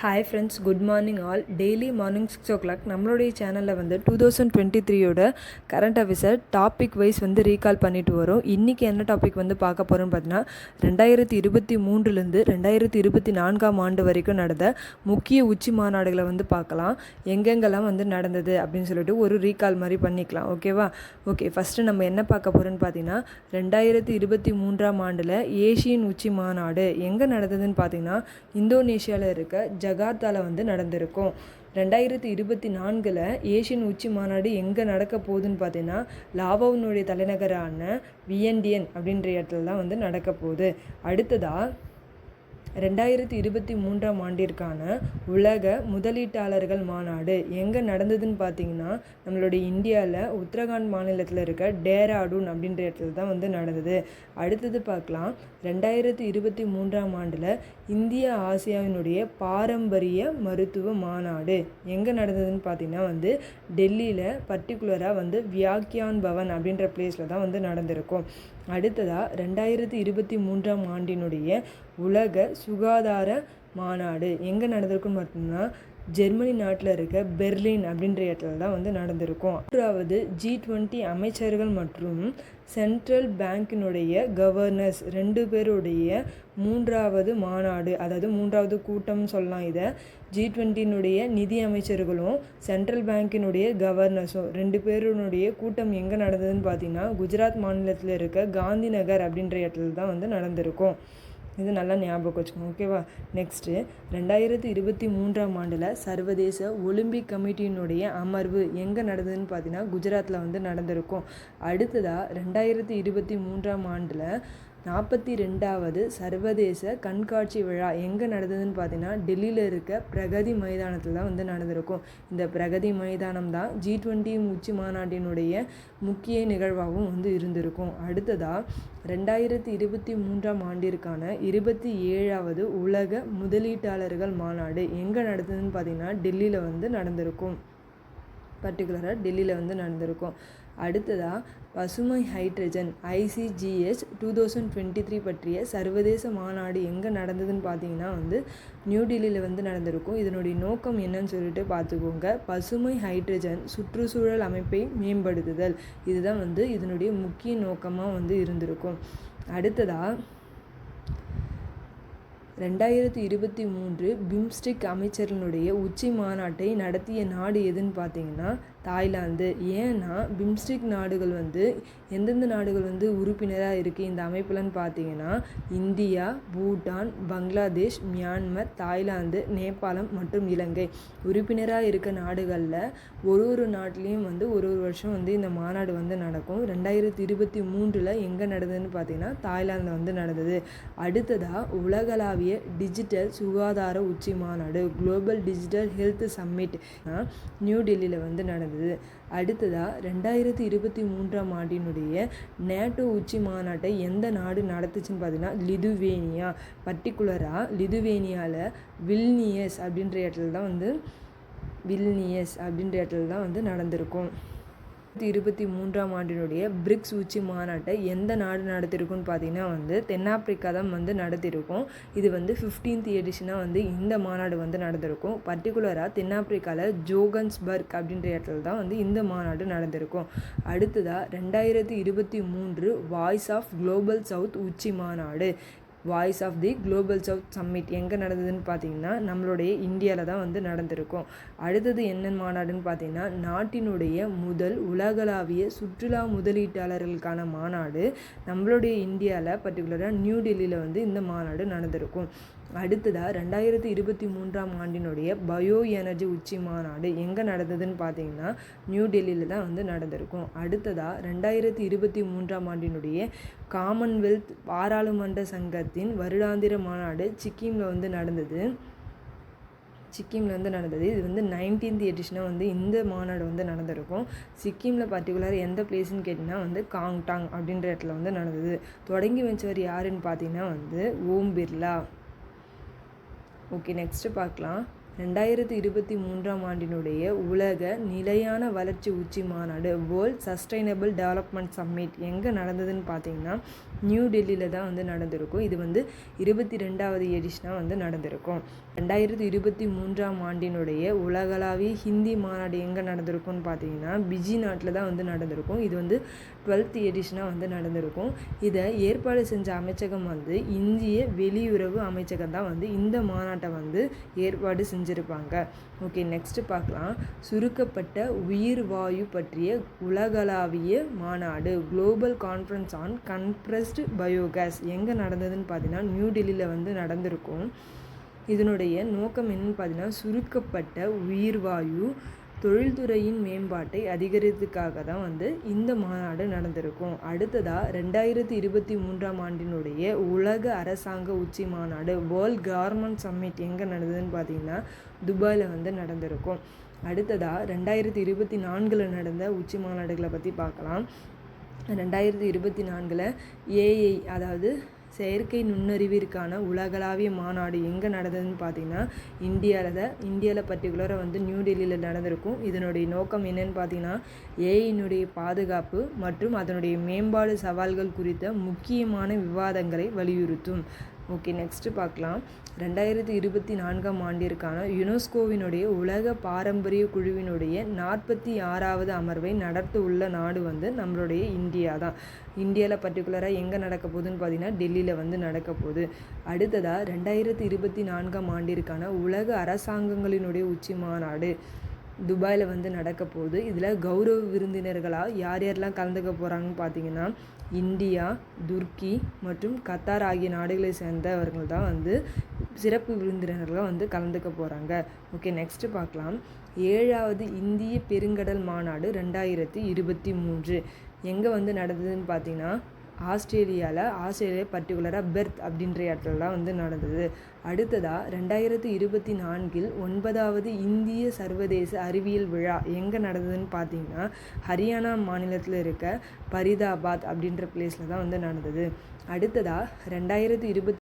Hi friends good morning all daily morning six o'clock நம்மளுடைய சேனலில் வந்து டூ தௌசண்ட் டுவெண்ட்டி த்ரீயோட கரண்ட் அஃபேர்ஸை டாபிக் வைஸ் வந்து ரீகால் பண்ணிட்டு வரும். இன்றைக்கி என்ன டாபிக் வந்து பார்க்க போகிறோம்னு பார்த்தீங்கன்னா ரெண்டாயிரத்தி இருபத்தி மூன்றுலேருந்து ரெண்டாயிரத்தி இருபத்தி நான்காம் ஆண்டு வரைக்கும் நடந்த முக்கிய உச்சி மாநாடுகளை வந்து பார்க்கலாம். எங்கெங்கெல்லாம் வந்து நடந்தது அப்படின்னு சொல்லிட்டு ஒரு ரீகால் மாதிரி பண்ணிக்கலாம். ஓகேவா ஓகே ஃபஸ்ட்டு நம்ம என்ன பார்க்க போகிறோம்னு பார்த்தீங்கன்னா ரெண்டாயிரத்தி இருபத்தி மூன்றாம் ஆண்டில் ஏஷியன் உச்சி மாநாடு எங்கே நடந்ததுன்னு பார்த்தீங்கன்னா இந்தோனேஷியாவில் இருக்க ஜகார்த்தாவில் வந்து நடந்திருக்கும். ரெண்டாயிரத்தி இருபத்தி நான்கில் ஏஷியன் உச்சி மாநாடு எங்கே நடக்க போகுதுன்னு பார்த்தீங்கன்னா லாவோனுடைய தலைநகரான வியண்டியன் அப்படின்ற இடத்துல தான் வந்து நடக்க போகுது. அடுத்ததாக ரெண்டாயிரத்தி இருபத்தி மூன்றாம் ஆண்டிற்கான உலக முதலீட்டாளர்கள் மாநாடு எங்கே நடந்ததுன்னு பார்த்தீங்கன்னா நம்மளுடைய இந்தியாவில் உத்தரகாண்ட் மாநிலத்தில் இருக்க டேராடூன் அப்படின்ற இடத்துல தான் வந்து நடந்தது. அடுத்தது பார்க்கலாம். ரெண்டாயிரத்தி இருபத்தி மூன்றாம் ஆண்டில் இந்திய ஆசியாவினுடைய பாரம்பரிய மருத்துவ மாநாடு எங்கே நடந்ததுன்னு பார்த்தீங்கன்னா வந்து டெல்லியில் பர்டிகுலராக வந்து வியாக்கியான் பவன் அப்படின்ற பிளேஸில் தான் வந்து நடந்திருக்கும். அடுத்ததாக ரெண்டாயிரத்தி இருபத்தி மூன்றாம் ஆண்டினுடைய உலக சுகாதார மாநாடு. எங்கே நடந்திருக்குன்னு பார்த்தோம்னா ஜெர்மனி நாட்டில் இருக்க பெர்லின் அப்படின்ற இடத்துல தான் வந்து நடந்திருக்கும். மூன்றாவது ஜி டுவெண்ட்டி அமைச்சர்கள் மற்றும் சென்ட்ரல் பேங்கினுடைய கவர்னர்ஸ் ரெண்டு பேருடைய மூன்றாவது மாநாடு அதாவது மூன்றாவது கூட்டம் சொல்லலாம் இதை. ஜி டுவெண்ட்டினுடைய நிதி அமைச்சர்களும் சென்ட்ரல் பேங்கினுடைய கவர்னர்ஸும் ரெண்டு பேருனுடைய கூட்டம் எங்கே நடந்ததுன்னு பார்த்தீங்கன்னா குஜராத் மாநிலத்தில் இருக்க காந்தி நகர் அப்படின்ற இடத்துல தான் வந்து நடந்திருக்கும். இது நல்லா ஞாபகம் வச்சுக்கோங்க ஓகேவா? நெக்ஸ்ட்டு ரெண்டாயிரத்தி இருபத்தி மூன்றாம் ஆண்டில் சர்வதேச ஒலிம்பிக் கமிட்டியினுடைய அமர்வு எங்கே நடந்ததுன்னு பார்த்தீங்கன்னா குஜராத்தில் வந்து நடந்திருக்கும். அடுத்ததாக ரெண்டாயிரத்தி இருபத்தி மூன்றாம் ஆண்டில் நாற்பத்தி ரெண்டாவது சர்வதேச கண்காட்சி விழா எங்கே நடந்ததுன்னு பார்த்தீங்கன்னா டெல்லியில் இருக்க பிரகதி மைதானத்தில் தான் வந்து நடந்திருக்கும். இந்த பிரகதி மைதானம் தான் ஜி டுவெண்ட்டி உச்சி மாநாட்டினுடைய முக்கிய நிகழ்வாகவும் வந்து இருந்திருக்கும். அடுத்ததாக ரெண்டாயிரத்தி இருபத்தி மூன்றாம் ஆண்டிற்கான இருபத்தி ஏழாவது உலக முதலீட்டாளர்கள் மாநாடு எங்கே நடந்ததுன்னு பார்த்தீங்கன்னா டெல்லியில் வந்து நடந்திருக்கும். பர்டிகுலராக டெல்லியில் வந்து நடந்திருக்கும். அடுத்ததாக பசுமை hydrogen ICGS two thousand twenty three பற்றிய சர்வதேச மாநாடு எங்கே நடந்ததுன்னு பார்த்தீங்கன்னா வந்து நியூ டெல்லியில் வந்து நடந்திருக்கும். இதனுடைய நோக்கம் என்னன்னு சொல்லிட்டு பார்த்துக்கோங்க. பசுமை ஹைட்ரஜன் சுற்றுச்சூழல் அமைப்பை மேம்படுத்துதல். இதுதான் வந்து இதனுடைய முக்கிய நோக்கமாக வந்து இருந்திருக்கும். அடுத்ததாக ரெண்டாயிரத்தி இருபத்தி மூன்று பிம்ஸ்டிக் அமைச்சர்களுடைய உச்சி மாநாட்டை நடத்திய நாடு எதுன்னு பார்த்தீங்கன்னா தாய்லாந்து. ஏன்னா பிம்ஸ்டிக் நாடுகள் வந்து எந்தெந்த நாடுகள் வந்து உறுப்பினராக இருக்குது இந்த அமைப்புலன்னு பார்த்தீங்கன்னா India Bhutan Bangladesh Myanmar Thailand நேபாளம் மற்றும் இலங்கை. உறுப்பினராக இருக்க நாடுகளில் ஒரு ஒரு நாட்டிலையும் வந்து ஒரு ஒரு வருஷம் வந்து இந்த மாநாடு வந்து நடக்கும். ரெண்டாயிரத்தி இருபத்தி மூன்றில் எங்கே நடந்ததுன்னு பார்த்தீங்கன்னா தாய்லாந்தில் வந்து நடந்தது. அடுத்ததாக உலகளாவிய டிஜிட்டல் சுகாதார உச்சி மாநாடு global digital health summit new டெல்லியில் வந்து நடந்தது. அடுத்ததாக ரெண்டாயிரத்தி இருபத்தி மூன்றாம் ஆண்டினுடைய நேட்டோ உச்சி மாநாட்டை எந்த நாடு நடத்துச்சுன்னு பார்த்தீங்கன்னா லிதுவேனியா. பர்டிகுலராக லிதுவேனியாவில் வில்னியஸ் அப்படின்ற இடத்துல தான் வந்து வில்னியஸ் அப்படின்ற இடத்துல தான் வந்து நடந்திருக்கும். இருபத்தி மூன்றாம் ஆண்டினுடைய பிரிக்ஸ் உச்சி மாநாட்டை எந்த நாடு நடத்திருக்குன்னு பார்த்தீங்கன்னா வந்து தென்னாப்பிரிக்கா தான் வந்து நடத்திருக்கும். இது வந்து ஃபிஃப்டீன்த் எடிஷனாக வந்து இந்த மாநாடு வந்து நடந்திருக்கும். பர்டிகுலராக தென்னாப்பிரிக்காவில் ஜோகன்ஸ்பர்க் அப்படின்ற இடத்துல தான் வந்து இந்த மாநாடு நடந்திருக்கும். அடுத்ததாக ரெண்டாயிரத்தி இருபத்தி மூன்று வாய்ஸ் ஆஃப் குளோபல் சவுத் உச்சி மாநாடு. Voice of the global south summit எங்கே நடந்ததுன்னு பார்த்தீங்கன்னா நம்மளுடைய இந்தியாவில் தான் வந்து நடந்திருக்கும். அடுத்தது என்ன மாநாடுன்னு பார்த்தீங்கன்னா நாட்டினுடைய முதல் உலகளாவிய சுற்றுலா முதலீட்டாளர்களுக்கான மாநாடு நம்மளுடைய இந்தியாவில் பர்டிகுலராக நியூ டெல்லியில் வந்து இந்த மாநாடு நடந்திருக்கும். அடுத்ததாக ரெண்டாயிரத்தி இருபத்தி மூன்றாம் ஆண்டினுடைய பயோ எனர்ஜி உச்சி மாநாடு எங்கே நடந்ததுன்னு பார்த்தீங்கன்னா நியூ டெல்லியில் தான் வந்து நடந்திருக்கும். அடுத்ததாக ரெண்டாயிரத்தி இருபத்தி மூன்றாம் ஆண்டினுடைய காமன்வெல்த் பாராளுமன்ற சங்கத்தின் வருடாந்திர மாநாடு சிக்கிமில் வந்து நடந்தது. சிக்கிமில் வந்து நடந்தது. இது வந்து நைன்டீன்த் எடிஷனாக வந்து இந்த மாநாடு வந்து நடந்திருக்கும். சிக்கிமில் பர்டிகுலர் எந்த பிளேஸ்ன்னு கேட்டிங்கன்னா வந்து காங்டாங் அப்படின்ற இடத்துல வந்து நடந்தது. தொடங்கி வச்சவர் யாருன்னு பார்த்தீங்கன்னா வந்து ஓம் பிர்லா. ஓகே நெக்ஸ்ட்டு பார்க்கலாம். ரெண்டாயிரத்தி இருபத்தி மூன்றாம் ஆண்டினுடைய உலக நிலையான வளர்ச்சி உச்சி மாநாடு வேர்ல்ட் சஸ்டைனபிள் டெவலப்மெண்ட் சம்மிட் எங்கே நடந்ததுன்னு பார்த்தீங்கன்னா நியூ டெல்லியில் தான் வந்து நடந்திருக்கும். இது வந்து இருபத்தி ரெண்டாவது எடிஷனாக வந்து நடந்திருக்கும். ரெண்டாயிரத்தி இருபத்தி மூன்றாம் ஆண்டினுடைய உலகளாவிய ஹிந்தி மாநாடு எங்கே நடந்திருக்கும்னு பார்த்தீங்கன்னா பிஜி நாட்டில் தான் வந்து நடந்திருக்கும். இது வந்து டுவெல்த் எடிஷனாக வந்து நடந்திருக்கும். இதை ஏற்பாடு செஞ்ச அமைச்சகம் வந்து இந்திய வெளியுறவு அமைச்சகம் தான் வந்து இந்த மாநாட்டை வந்து ஏற்பாடு செஞ்சு செஞ்சுருப்பாங்க ஓகே நெக்ஸ்ட் பார்க்கலாம். சுருக்கப்பட்ட உயிர் வாயு பற்றிய உலகளாவிய மாநாடு. Global conference on compressed biogas எங்கே நடந்ததுன்னு பார்த்தீங்கன்னா நியூ டெல்லியில் வந்து நடந்திருக்கும். இதனுடைய நோக்கம் என்னன்னு பார்த்தீங்கன்னா சுருக்கப்பட்ட உயிர்வாயு தொழில்துறையின் மேம்பாட்டை அதிகரித்துக்காக தான் வந்து இந்த மாநாடு நடந்திருக்கும். அடுத்ததாக ரெண்டாயிரத்தி இருபத்தி மூன்றாம் ஆண்டினுடைய உலக அரசாங்க உச்சி மாநாடு வேர்ல்ட் கவர்மெண்ட் சம்மிட் எங்கே நடந்ததுன்னு பார்த்தீங்கன்னா துபாயில் வந்து நடந்திருக்கும். அடுத்ததாக ரெண்டாயிரத்தி இருபத்தி நான்கில் நடந்த உச்சி மாநாடுகளை பற்றி பார்க்கலாம். ரெண்டாயிரத்தி இருபத்தி நான்கில் ஏஐ அதாவது செயற்கை நுண்ணறிவிற்கான உலகளாவிய மாநாடு எங்கே நடந்ததுன்னு பார்த்தீங்கன்னா இந்தியாவில் தான் இந்தியாவில் பர்டிகுலராக வந்து நியூ டெல்லியில் நடந்திருக்கும். இதனுடைய நோக்கம் என்னன்னு பார்த்தீங்கன்னா ஏஐனுடைய பாதுகாப்பு மற்றும் அதனுடைய மேம்பாடு சவால்கள் குறித்த முக்கியமான விவாதங்களை வலியுறுத்தும். ஓகே நெக்ஸ்ட்டு பார்க்கலாம். ரெண்டாயிரத்தி இருபத்தி நான்காம் ஆண்டிற்கான யுனெஸ்கோவினுடைய உலக பாரம்பரிய குழுவினுடைய நாற்பத்தி ஆறாவது அமர்வை நடத்த உள்ள நாடு வந்து நம்மளுடைய இந்தியா தான். இந்தியாவில் பர்டிகுலராக எங்கே நடக்க போகுதுன்னு பார்த்தீங்கன்னா டெல்லியில் வந்து நடக்க போகுது. அடுத்ததாக ரெண்டாயிரத்தி இருபத்தி நான்காம் ஆண்டிற்கான உலக அரசாங்கங்களினுடைய உச்சி மாநாடு துபாயில் வந்து நடக்க போகுது. இதில் கௌரவ விருந்தினர்களாக யார் யாரெல்லாம் கலந்துக்க போகிறாங்கன்னு பார்த்தீங்கன்னா இந்தியா துர்க்கி மற்றும் கத்தார் ஆகிய நாடுகளை சேர்ந்தவர்கள் தான் வந்து சிறப்பு விருந்தினர்களாக வந்து கலந்துக்க போகிறாங்க ஓகே நெக்ஸ்ட்டு பார்க்கலாம் ஏழாவது இந்திய பெருங்கடல் மாநாடு ரெண்டாயிரத்தி இருபத்தி மூன்று. எங்கே வந்து நடந்ததுன்னு பார்த்தீங்கன்னா ஆஸ்திரேலியாவில் ஆஸ்திரேலியா பர்டிகுலராக பெர்த் அப்படின்ற இடத்துல தான் வந்து நடந்தது. அடுத்ததாக ரெண்டாயிரத்தி இருபத்தி நான்கில் ஒன்பதாவது இந்திய சர்வதேச அறிவியல் விழா எங்கே நடந்ததுன்னு பார்த்தீங்கன்னா ஹரியானா மாநிலத்தில் இருக்க பரிதாபாத் அப்படின்ற பிளேஸில் தான் வந்து நடந்தது. அடுத்ததாக ரெண்டாயிரத்தி இருபத்தி